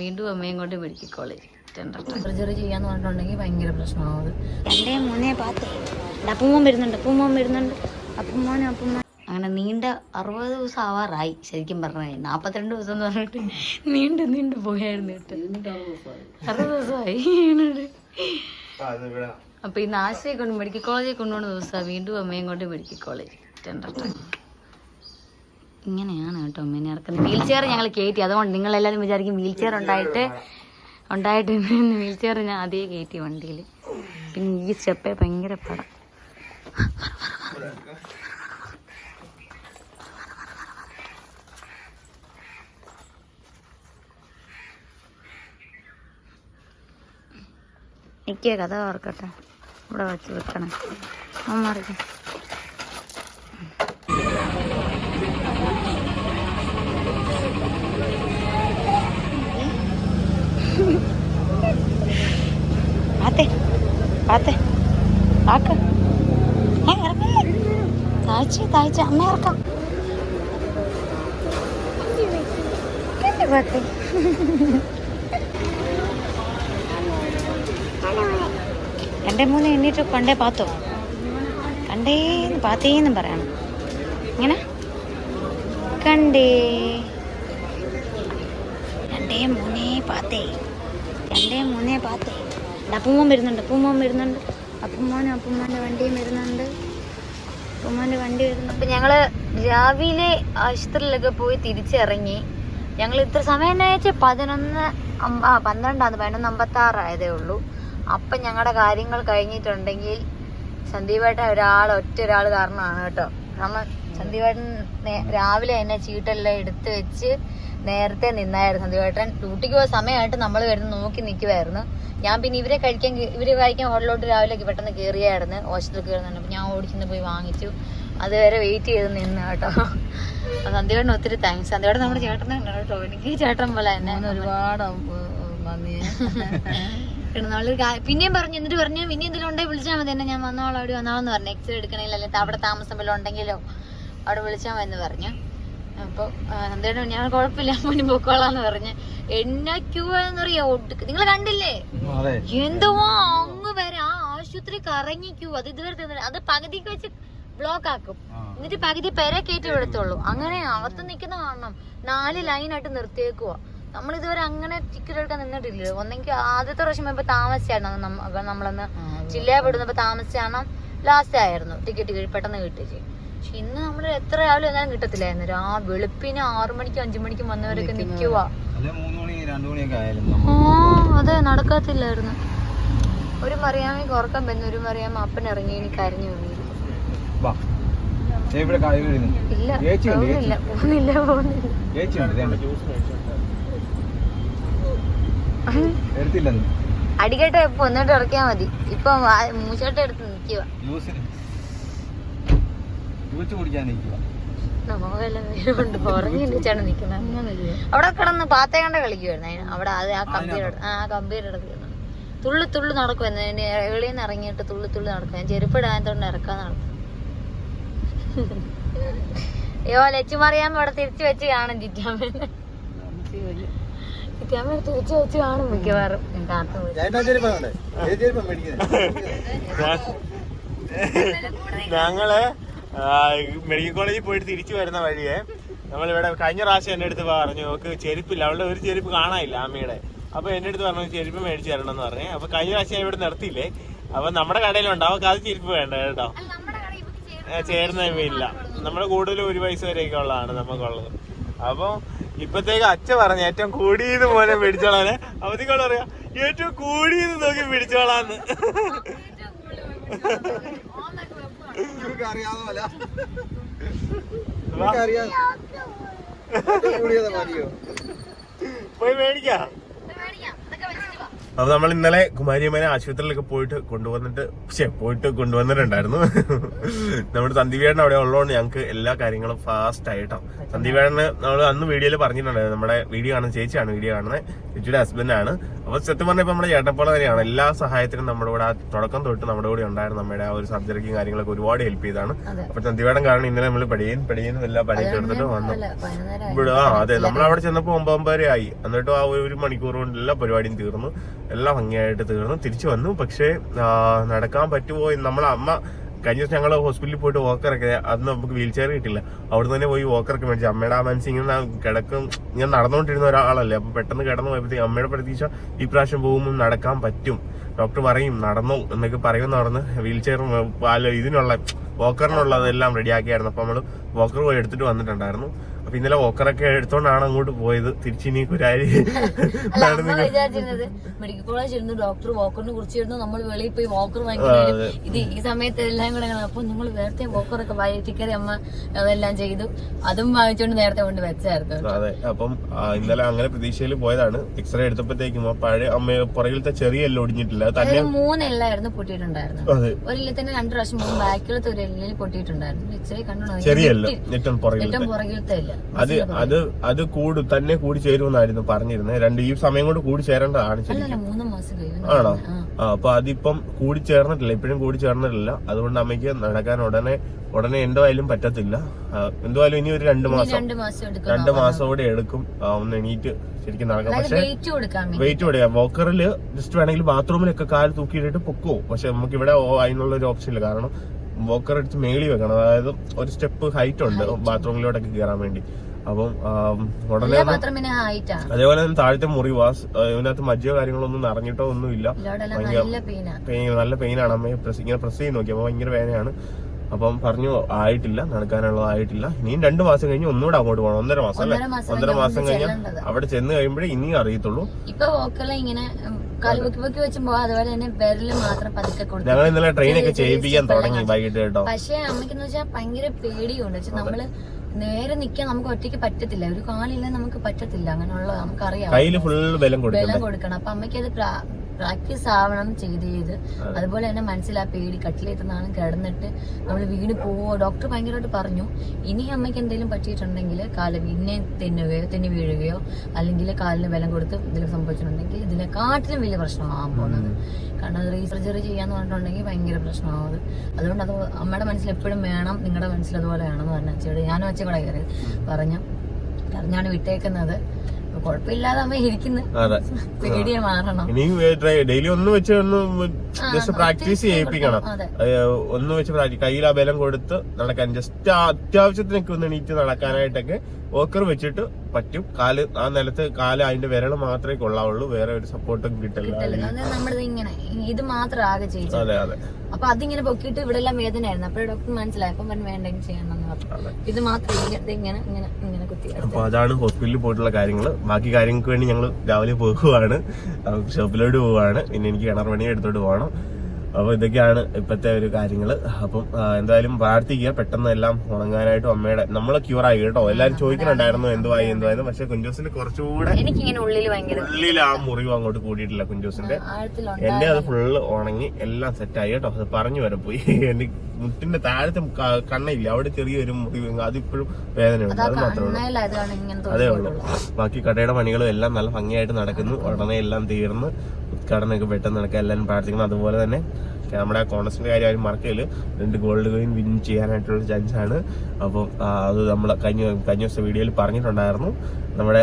വീണ്ടും അമ്മയും കൊണ്ട് മെഡിക്കൽ കോളേജ് സർജറി ചെയ്യാന്ന് പറഞ്ഞിട്ടുണ്ടെങ്കിൽ ഭയങ്കര പ്രശ്നമാവും എന്റെ മോനെ പാത്തേ. അപ്പുമോൻ വരുന്നുണ്ട് അപ്പുമോൻ വരുന്നുണ്ട്. അപ്പുമോൻ അപ്പുമോൻ അങ്ങനെ നീണ്ട അറുപത് ദിവസം ആവാറായി ശരിക്കും പറഞ്ഞു നാൽപ്പത്തിരണ്ട് ദിവസം എന്ന് പറഞ്ഞിട്ട് നീണ്ട് നീണ്ട് പോയായിരുന്നു കേട്ടോ. അറുപത് ദിവസമായി. അപ്പൊ ഈ നാശയെ കൊണ്ട് മെഡിക്കൽ കോളേജിൽ കൊണ്ടുപോകുന്ന ദിവസമാണ് വീണ്ടും അമ്മയും കൊണ്ട് മെഡിക്കൽ കോളേജ് ഇങ്ങനെയാണ് കേട്ടോ അമ്മേനെ ഇറക്കുന്നത് വീൽ ചെയർ ഞങ്ങൾ കയറ്റി അതുകൊണ്ട് നിങ്ങളെല്ലാവരും വിചാരിക്കും വീൽ ചെയർ ഉണ്ടായിട്ട് ഉണ്ടായിട്ട് വീൽ ചെയർ ഞാൻ അതേ കയറ്റി വണ്ടിയിൽ പിന്നെ ഈ സ്റ്റെപ്പേ ഭയങ്കര പടം. എനിക്ക് കഥ ഓർക്കട്ടെ. ഇവിടെ വെച്ച് വെക്കണം. അമ്മ പാത്തേ പാത്തേ ആക്ക് ഏ, ഇറങ്ങ്. താഴ്ച താഴ്ച അമ്മ ഇറക്കാം കണ്ടോ കണ്ടേ മൂന്ന് എണ്ണീറ്റ് കണ്ടേ പാത്തോ. കണ്ടേന്ന് പാത്തേന്നും പറയണം. ഇങ്ങനെ? കണ്ടേ. രണ്ടേ മൂന്നേ പാത്തേ. രണ്ടേ മൂന്നേ പാത്തേ. അപ്പുമ്മോൻ വരുന്നുണ്ട് അപ്പുമ്മോൻ വരുന്നുണ്ട്. അപ്പുമ്മോനും അപ്പുമ്മോന്റെ വണ്ടിയും വരുന്നുണ്ട്. അപ്പുമ്മോന്റെ വണ്ടി വരുന്നുണ്ട്. ഞങ്ങൾ രാവിലെ ആശുപത്രിയിലൊക്കെ പോയി തിരിച്ചിറങ്ങി. ഞങ്ങൾ ഇത്ര സമയം എന്നാ വെച്ചാൽ പതിനൊന്ന് ആ പന്ത്രണ്ടാന്ന് പതിനൊന്ന് അമ്പത്തി ആറായതേ ഉള്ളൂ. അപ്പം ഞങ്ങളുടെ കാര്യങ്ങൾ കഴിഞ്ഞിട്ടുണ്ടെങ്കിൽ സന്ദീപേട്ട ഒരാൾ ഒറ്റ ഒരാൾ കാരണമാണ് കേട്ടോ. കാരണം സന്ധിവേട്ടൻ രാവിലെ തന്നെ ചീട്ടെല്ലാം എടുത്തു വെച്ച് നേരത്തെ നിന്നായിരുന്നു സന്ധിവേട്ടൻ ഡ്യൂട്ടിക്ക് പോയ സമയമായിട്ട് നമ്മൾ വരുന്ന നോക്കി നിൽക്കുമായിരുന്നു ഞാൻ പിന്നെ ഇവരെ കഴിക്കാൻ ഇവരെ കഴിക്കാൻ ഹോട്ടലോട്ട് രാവിലെ പെട്ടെന്ന് കയറിയായിരുന്നു ഹോസ്റ്റലിൽ കയറുന്നുണ്ട് അപ്പം ഞാൻ ഓടിച്ചെന്ന് പോയി വാങ്ങിച്ചു. അതുവരെ വെയിറ്റ് ചെയ്ത് നിന്ന് കേട്ടോ. സന്ധ്യവേട്ടൻ ഒത്തിരി താങ്ക്സ് സന്ധ്യയോട് നമ്മുടെ ചേട്ടനെ കേട്ടോ എനിക്ക് ചേട്ടൻ പോലെ തന്നെ. ഒരുപാട് നമ്മൾ കാ- പിന്നെയും പറഞ്ഞു എന്നിട്ട് പറഞ്ഞു പിന്നെ എന്തെങ്കിലും ഉണ്ടെങ്കിൽ വിളിച്ചാൽ മതി. എന്നെ ഞാൻ വന്നോളാം അവിടെ വന്നോളാന്ന് പറഞ്ഞു. എക്സ്റേ എടുക്കണമെങ്കിൽ അല്ലെങ്കിൽ അവിടെ താമസം വല്ലതും ഉണ്ടെങ്കിലോ അവിടെ വിളിച്ചാൽ മതി എന്ന് പറഞ്ഞു. അപ്പോൾ എന്തായാലും ഞാൻ കുഴപ്പമില്ല. മുന്നിൽ പൊക്കോളാന്ന് പറഞ്ഞ്. എന്നാ ക്യൂ പറയാ നിങ്ങൾ കണ്ടില്ലേ? അതെ. എന്തോ അങ്ങ് വരെ ആ ആശുപത്രി കറങ്ങി ക്യൂ. അത് ഇതുവരെ തന്നില്ല. അത് പകുതിക്ക് വെച്ച് ബ്ലോക്ക് ആക്കും. എന്നിട്ട് പകുതി പേരെ കയറ്റി വിടത്തുള്ളൂ. അങ്ങനെ അകത്ത് നിൽക്കുന്ന കാണണം. നാല് ലൈനായിട്ട് നിർത്തിയേക്കുവാ. നമ്മൾ ഇതുവരെ അങ്ങനെ ടിക്കറ്റ് എടുക്കാൻ നിന്നിട്ടില്ല ഒന്നെങ്കിൽ ആദ്യത്തെ പ്രാവശ്യം ഇപ്പൊ താമസിച്ചായിരുന്നു. നമ്മളന്ന് ജില്ലയിൽ വിടുന്നപ്പോ താമസിച്ചാണ് ലാസ്റ്റ് ആയിരുന്നു. ടിക്കറ്റ് പെട്ടെന്ന് കിട്ടി പക്ഷെ ഇന്ന് നമ്മൾ എത്ര രാവിലെ എന്നാലും കിട്ടത്തില്ലായിരുന്നു. ആ വെളുപ്പിന് ആറു മണിക്കും അഞ്ചു മണിക്കും വന്നവരൊക്കെ നിൽക്കുക ആ അതെ നടക്കത്തില്ലായിരുന്നു. ഒരു മറിയാമി ഉറക്കം പെന്ന് ഒരു മറിയാമ്മ അപ്പൻ ഇറങ്ങി എനിക്ക് വീഴുന്നു ഇല്ല ചേച്ചി ഉണ്ട്, പോകുന്നില്ല പോകുന്നില്ല പോകുന്നില്ല ചേച്ചി ഉണ്ട് ദേ ഉണ്ട്. എടുത്തില്ലെന്ന് അടിക്കട്ടെ ഇപ്പൊ ഒന്നിട്ട് ഇറക്കിയാ മതി. ഇപ്പൊ മൂച്ചോട്ട എടുത്ത് നിക്കുക അവിടെ കിടന്ന് പാത്തകണ്ട കളിക്കുവായിരുന്നു അതിന്. അവിടെ അത് ആ കമ്പിയുടെ ആ കമ്പിയുടെ അടുത്ത്. തുള്ളി തുള്ളി നടക്കുമായിരുന്നു എളിയിൽ നിന്ന് ഇറങ്ങിയിട്ട് തുള്ളി തുള്ളി നടക്കും ഞാൻ ചെരുപ്പ് ഇടാത്തോണ്ട് ഇറക്കാൻ നടക്കും. അയ്യോ ലച്ചുമറിയാമ്മ ഇവിടെ തിരിച്ചു വെച്ച് കാണും ചിറ്റാമ്മേനെ ചിറ്റാമ്മ തിരിച്ചു വെച്ച് കാണും മിക്കവാറും. ഞാൻ കാത്തു പോയി. ഞങ്ങൾ മെഡിക്കൽ കോളേജിൽ പോയിട്ട് തിരിച്ചു വരുന്ന വഴിയെ നമ്മളിവിടെ കഴിഞ്ഞ പ്രാവശ്യം എന്റെ അടുത്ത് പറഞ്ഞു നമുക്ക് ചെരുപ്പില്ല. അവളുടെ ഒരു ചെരുപ്പ് കാണാനില്ല അമ്മയുടെ. അപ്പൊ എന്റെ അടുത്ത് പറഞ്ഞു ചെരുപ്പ് മേടിച്ചു തരണം എന്ന് പറഞ്ഞു. അപ്പൊ കഴിഞ്ഞ പ്രാവശ്യം ഇവിടെ നിർത്തിയില്ലേ? അപ്പൊ നമ്മുടെ കടയിലുണ്ട്. അവൾക്ക് അത് ചെരുപ്പ് വേണ്ട കേട്ടോ. ചേരുന്ന ഇല്ല. നമ്മുടെ കൂടുതലും ഒരു പൈസ വരെയൊക്കെ ഉള്ളതാണ് നമുക്കുള്ളത്. അപ്പൊ ഇപ്പത്തേക്ക് അച്ഛ പറഞ്ഞ ഏറ്റവും കൂടിയത് പോലെ പിടിച്ചോളാന്. അവധികൾ പറയാ ഏറ്റവും കൂടിയത് നോക്കി പിടിച്ചോളാന്ന്. പോയി മേടിക്കാം. അപ്പൊ നമ്മൾ ഇന്നലെ കുമാരിയമ്മനെ ആശുപത്രിയിലൊക്കെ പോയിട്ട് കൊണ്ടുവന്നിട്ട് പക്ഷേ പോയിട്ട് കൊണ്ടുവന്നിട്ടുണ്ടായിരുന്നു. നമ്മുടെ സന്ദീപേടൻ അവിടെ ഉള്ളതുകൊണ്ട് ഞങ്ങൾക്ക് എല്ലാ കാര്യങ്ങളും ഫാസ്റ്റ് ആയിട്ടാണ് സന്ദീപേടന് നമ്മൾ അന്ന് വീഡിയോയിൽ പറഞ്ഞിട്ടുണ്ടായിരുന്നു. നമ്മുടെ വീഡിയോ കാണുന്ന ചേച്ചിയാണ് വീഡിയോ കാണുന്നത്. ചേച്ചിയുടെ ഹസ്ബൻഡ് ആണ്. അപ്പൊ സത്യം പറഞ്ഞാൽ ഇപ്പൊ നമ്മുടെ ചേട്ടപ്പോൾ തന്നെയാണ്. എല്ലാ സഹായത്തിനും നമ്മുടെ കൂടെ ആ തുടക്കം തൊട്ട് നമ്മുടെ കൂടെ ഉണ്ടായിരുന്നു നമ്മുടെ ആ ഒരു സർജറിക്കും കാര്യങ്ങളൊക്കെ ഒരുപാട് ഹെൽപ്പ് ചെയ്താണ്. അപ്പൊ സന്ദീപേടൻ കാരണം ഇന്നലെ നമ്മൾ പടിയേൻ പടിയേനും എല്ലാം എടുത്തിട്ട് വന്നു. ഇവിടെ ആ അതെ നമ്മൾ അവിടെ ചെന്നപ്പോ ഒമ്പതൊമ്പതര ആയി. എന്നിട്ടും ആ ഒരു മണിക്കൂർ കൊണ്ട് എല്ലാ പരിപാടിയും തീർന്നു. എല്ലാം ഭംഗിയായിട്ട് തീർന്നു. തിരിച്ചു വന്നു. പക്ഷേ നടക്കാൻ പറ്റുമോ എന്ന് നമ്മളെ അമ്മ കഴിഞ്ഞ ദിവസം ഞങ്ങൾ ഹോസ്പിറ്റലിൽ പോയിട്ട് വോക്കറൊക്കെ അന്ന് നമുക്ക് വീൽ ചെയർ കിട്ടില്ല. അവിടെ തന്നെ പോയി വോക്കറൊക്കെ മേടിച്ചു. അമ്മയുടെ ആ മനസ്സിൽ ഇങ്ങനെ കിടക്കും ഞാൻ നടന്നുകൊണ്ടിരുന്ന ഒരാളല്ലേ. അപ്പൊ പെട്ടെന്ന് കിടന്നു പോയപ്പോഴത്തേക്ക് അമ്മയുടെ പ്രതീക്ഷ ഈ പ്രാവശ്യം പോകുമ്പോൾ നടക്കാൻ പറ്റും. ഡോക്ടർ പറയും നടന്നു എന്നൊക്കെ പറയുമെന്ന് നടന്ന് വീൽ ചെയർ ഇതിനുള്ള വോക്കറിനുള്ളതെല്ലാം റെഡിയാക്കിയായിരുന്നു അപ്പൊ നമ്മൾ വോക്കർ പോയി എടുത്തിട്ട് വന്നിട്ടുണ്ടായിരുന്നു. അപ്പൊ ഇന്നലെ വോക്കറൊക്കെ എടുത്തോണ്ടാണ് അങ്ങോട്ട് പോയത്. തിരിച്ചിനി കുരാരി മെഡിക്കൽ കോളേജ് ഇരുന്ന് ഡോക്ടർ വോക്കറിനെ കുറിച്ചിരുന്നു നമ്മൾ വെളിയിൽ പോയി വോക്കർ വാങ്ങിക്കും ഇത് ഈ സമയത്ത് എല്ലാം കൂടെ അപ്പൊ നിങ്ങൾ നേരത്തെ വോക്കറൊക്കെ വയറ്റിക്കറി അമ്മ അതെല്ലാം ചെയ്തു. അതും വാങ്ങിച്ചോണ്ട് നേരത്തെ കൊണ്ട് വെച്ചായിരുന്നു അതെ അപ്പം ഇന്നലെ അങ്ങനെ പ്രതീക്ഷയിൽ പോയതാണ്. എക്സ്റേ എടുത്തപ്പോഴത്തേക്കും ആ പഴയ അമ്മ പുറകിലത്തെ ചെറിയ എല്ലാം ഒടിഞ്ഞിട്ടില്ല തന്നെ മൂന്നെല്ലായിരുന്നു പൊട്ടിയിട്ടുണ്ടായിരുന്നു. ഒരു ഒരില്ല തന്നെ രണ്ടു പ്രാവശ്യം മൂന്ന് ബാക്കിലത്തെ ഒരു എല്ലിൽ പൊട്ടിയിട്ടുണ്ടായിരുന്നു. എക്സ്റേ കണ്ടു ചെറിയല്ല പുറകിലത്തെ. ഏറ്റവും പുറകിലത്തെ ഇല്ല അത് അത് അത് കൂട് തന്നെ കൂടി ചേരുമെന്നായിരുന്നു പറഞ്ഞിരുന്നത് രണ്ട് ഈ സമയം കൊണ്ട് കൂടി ചേരേണ്ടതാണ് ആണോ ആ. അപ്പൊ അതിപ്പം കൂടി ചേർന്നിട്ടില്ല. ഇപ്പോഴും കൂടി ചേർന്നിട്ടില്ല. അതുകൊണ്ട് അമ്മയ്ക്ക് നടക്കാൻ ഉടനെ ഉടനെ എന്തായാലും പറ്റത്തില്ല. എന്തായാലും ഇനി ഒരു രണ്ട് മാസം. രണ്ട് മാസം കൂടെ എടുക്കും. ഒന്ന് എണീറ്റ് ശരിക്കും നടക്കാം. പക്ഷേ വെയിറ്റ് കൊടുക്കാം. വോക്കറിൽ ജസ്റ്റ് വേണമെങ്കിൽ ബാത്റൂമിലൊക്കെ കാൽ തൂക്കിയിട്ടിട്ട് പൊക്കോ. പക്ഷെ നമുക്ക് ഇവിടെ അതിനുള്ള ഒരു ഓപ്ഷൻ ഇല്ല. കാരണം വോക്കർ എടുത്ത് മേളി വെക്കണം. അതായത് ഒരു സ്റ്റെപ്പ് ഹൈറ്റ് ഉണ്ട്. ബാത്റൂമിലോട്ടൊക്കെ കയറാൻ വേണ്ടി. അപ്പം ഉടനെ അതേപോലെ തന്നെ താഴത്തെ മുറി വാസ് ഇതിനകത്ത് മജ്ജയോ കാര്യങ്ങളൊന്നും നിറഞ്ഞിട്ടോ ഒന്നും ഇല്ല നല്ല പെയിനാണ് അമ്മയെ പ്രസ് ഇങ്ങനെ പ്രസ് ചെയ്ത് നോക്കി. അപ്പൊ ഭയങ്കര വേദനയാണ്. അപ്പം പറഞ്ഞു ആയിട്ടില്ല നടക്കാനുള്ളത് ആയിട്ടില്ല. ഇനിയും രണ്ടു മാസം കഴിഞ്ഞ് ഒന്നുകൂടെ അങ്ങോട്ട് പോകണം. ഒന്നര മാസം അല്ലെ? ഒന്നര മാസം കഴിഞ്ഞാൽ അവിടെ ചെന്ന് കഴിയുമ്പോഴേ ഇനിയും അറിയത്തുള്ളൂ. ഇപ്പൊ ഇങ്ങനെ ഉം, കാൽ പൊക്കി പൊക്കി വെച്ചുമ്പോ അതുപോലെ തന്നെ വിരൽ മാത്രം പതുക്കെ ഞങ്ങൾ ഇന്നലെ ട്രെയിൻ ഒക്കെ ചെയ്യിപ്പിക്കാൻ തുടങ്ങി വൈകിട്ട് കേട്ടോ. പക്ഷേ അമ്മയ്ക്കെന്ന് വെച്ചാൽ ഭയങ്കര പേടിയുണ്ട്. വെച്ചാൽ നമ്മൾ നേരെ നിക്കാൻ നമുക്ക് ഒറ്റയ്ക്ക് പറ്റത്തില്ല. ഒരു കാലില്ല നമുക്ക് പറ്റത്തില്ല. അങ്ങനെയുള്ള നമുക്കറിയാം. കയ്യിൽ ഫുൾ ബലം കൊടുക്കണം. അപ്പൊ അമ്മയ്ക്ക് അത് പ്രാക്ടീസ് ആവണം ചെയ്ത് ചെയ്ത് അതുപോലെ തന്നെ മനസ്സിൽ ആ പേടി കട്ടിലെത്തുന്നാണ് കിടന്നിട്ട് നമ്മൾ വീണ് പോവോ ഡോക്ടർ ഭയങ്കരമായിട്ട് പറഞ്ഞു ഇനി അമ്മയ്ക്ക് എന്തെങ്കിലും പറ്റിയിട്ടുണ്ടെങ്കിൽ കാൽ പിന്നെ തെന്നുകയോ തെന്നി വീഴുകയോ അല്ലെങ്കിൽ കാലിന് ബലം കൊടുത്ത് ഇതിൽ സംഭവിച്ചിട്ടുണ്ടെങ്കിൽ ഇതിനെക്കാട്ടിലും വലിയ പ്രശ്നമാകാൻ പോകുന്നത്. കാരണം അത് റീസർജറി ചെയ്യാന്ന് പറഞ്ഞിട്ടുണ്ടെങ്കിൽ ഭയങ്കര പ്രശ്നമാവും അതുകൊണ്ട് അത് അമ്മയുടെ മനസ്സിൽ എപ്പോഴും വേണം നിങ്ങളുടെ മനസ്സിൽ അതുപോലെ വേണമെന്ന് പറഞ്ഞു ചേട്ടൻ ഞാനും വെച്ച കൂടെ കയറി പറഞ്ഞു പറഞ്ഞാണ് വിട്ടേക്കുന്നത്. കുഴപ്പമില്ലാതെ അമ്മ ഇരിക്കുന്നു. പേടിയെ മാറണം. ഡെയിലി ഒന്ന് വെച്ച് ഒന്ന് ജസ്റ്റ് പ്രാക്ടീസ് ചെയ്യിപ്പിക്കണം. ഒന്ന് വെച്ച് പ്രാക്ടീസ് കയ്യിൽ ആ ബലം കൊടുത്ത് നടക്കാൻ ജസ്റ്റ് അത്യാവശ്യത്തിനൊക്കെ ഒന്ന് എണീറ്റ് നടക്കാനായിട്ടൊക്കെ വോക്കർ വെച്ചിട്ട് പറ്റും. കാൽ ആ നിലത്ത് കാൽ അതിന്റെ വിരൽ മാത്രമേ കൊള്ളാവുള്ളൂ. വേറെ ഒരു സപ്പോർട്ടും കിട്ടില്ല. ഇത് മാത്രം ആകെ ചെയ്തു അതെ അതെ. അപ്പൊ അതിങ്ങനെ പൊക്കിയിട്ട് ഇവിടെ എല്ലാം വേദനയായിരുന്നു. അപ്പൊ ഡോക്ടർ മനസ്സിലായി. അപ്പം പറഞ്ഞു വേണ്ട പറഞ്ഞു. ഇത് മാത്രം ഇങ്ങനെ ഇങ്ങനെ ഇങ്ങനെ ഇങ്ങനെ കുത്തി അപ്പൊ അതാണ് ഹോസ്പിറ്റലിൽ പോയിട്ടുള്ള കാര്യങ്ങൾ ബാക്കി കാര്യങ്ങൾക്ക് വേണ്ടി ഞങ്ങൾ രാവിലെ പോകുവാണ്. ഷോപ്പിലോട്ട് പോവാണ് പിന്നെ എനിക്ക് കിണർ പണി എടുത്തോട്ട് പോകണം. അപ്പൊ ഇതൊക്കെയാണ് ഇപ്പത്തെ ഒരു കാര്യങ്ങൾ അപ്പം എന്തായാലും പ്രാർത്ഥിക്കുക. പെട്ടെന്ന് എല്ലാം ഉണങ്ങാനായിട്ട് അമ്മയുടെ നമ്മളെ ക്യൂർ ആയി കേട്ടോ. എല്ലാരും ചോദിക്കുന്നുണ്ടായിരുന്നു എന്തുവായി എന്തുവായിരുന്നു പക്ഷെ കുഞ്ചോസിന് കുറച്ചുകൂടെ ഉള്ളിൽ ആ മുറിവ് അങ്ങോട്ട് കൂടിയിട്ടില്ല കുഞ്ചോസിന്റെ. എന്റെ അത് ഫുള്ള് ഉണങ്ങി എല്ലാം സെറ്റായി കേട്ടോ. അത് പറഞ്ഞു വരെ പോയി. എനിക്ക് മുട്ടിന്റെ താഴത്തെ കണ്ണയില്ല അവിടെ ചെറിയൊരു മുറിവ്. അതിപ്പോഴും വേദനയുണ്ട്. അത് മാത്രമേ ഉള്ളൂ. അതേ ഉള്ളൂ. ബാക്കി കടയുടെ പണികളും എല്ലാം നല്ല ഭംഗിയായിട്ട് നടക്കുന്നു. ഉടനെ എല്ലാം തീർന്ന്. ഉദ്ഘാടനമൊക്കെ പെട്ടെന്ന് നടക്കുക എല്ലാവരും പ്രാർത്ഥിക്കണം. അതുപോലെ തന്നെ നമ്മുടെ ആ കോൺഗ്രസിന്റെ കാര്യം ആരും മറക്കൽ രണ്ട് ഗോൾഡ് കോയിൻ വിൻ ചെയ്യാനായിട്ടുള്ള ആണ്. അപ്പം അത് നമ്മൾ കഴിഞ്ഞ കഴിഞ്ഞ ദിവസം വീഡിയോയിൽ പറഞ്ഞിട്ടുണ്ടായിരുന്നു. നമ്മുടെ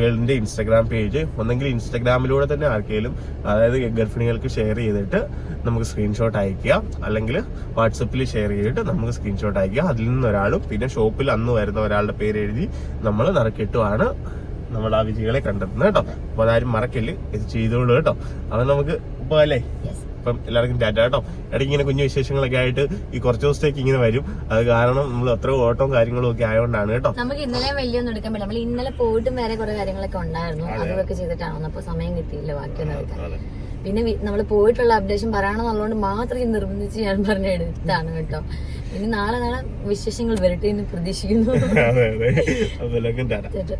വേൾഡിന്റെ ഇൻസ്റ്റാഗ്രാം പേജ്. ഒന്നെങ്കിൽ ഇൻസ്റ്റാഗ്രാമിലൂടെ തന്നെ ആർക്കെങ്കിലും അതായത് ഗർഭിണികൾക്ക് ഷെയർ ചെയ്തിട്ട് നമുക്ക് സ്ക്രീൻഷോട്ട് അയക്കുക അല്ലെങ്കിൽ വാട്സപ്പിൽ ഷെയർ ചെയ്തിട്ട് നമുക്ക് സ്ക്രീൻഷോട്ട് അയക്കുക അതിൽ നിന്ന് ഒരാളും പിന്നെ ഷോപ്പിൽ അന്ന് വരുന്ന ഒരാളുടെ പേര് എഴുതി നമ്മൾ നറുക്കിട്ടുമാണ് നമ്മൾ ആ വിജയികളെ കണ്ടെത്തുന്നത് കേട്ടോ. അപ്പൊ അതാരും മറക്കൽ ഇത് ചെയ്തോളൂ കേട്ടോ. അത് നമുക്ക് ഇപ്പൊ അല്ലേ ഇപ്പം എല്ലാവർക്കും ടാറ്റ കേട്ടോ. ഇടയ്ക്ക് ഇങ്ങനെ കുഞ്ഞു വിശേഷങ്ങളൊക്കെ ആയിട്ട് ഈ കുറച്ച് ദിവസത്തേക്ക് ഇങ്ങനെ വരും. അത് കാരണം നമ്മൾ അത്ര ഓട്ടവും കാര്യങ്ങളും ഒക്കെ ആയതുകൊണ്ടാണ് കേട്ടോ. നമുക്ക് ഇന്നലെ വലിയൊന്നും എടുക്കാൻ പറ്റില്ല. നമ്മൾ ഇന്നലെ പോയിട്ടും വേറെ കുറെ കാര്യങ്ങളൊക്കെ ഉണ്ടായിരുന്നു. അതൊക്കെ ചെയ്തിട്ടാണ് അപ്പൊ സമയം കിട്ടിയില്ല ബാക്കിയൊന്നും എടുക്കാൻ. പിന്നെ നമ്മൾ പോയിട്ടുള്ള അപ്ഡേഷൻ പറയണമെന്നുള്ളതുകൊണ്ട് മാത്രം നിർബന്ധിച്ച് ഞാൻ പറഞ്ഞ എടുത്താണ് കേട്ടോ. ഇനി നാളെ നാളെ വിശേഷങ്ങൾ വരട്ടെ എന്ന് പ്രതീക്ഷിക്കുന്നു.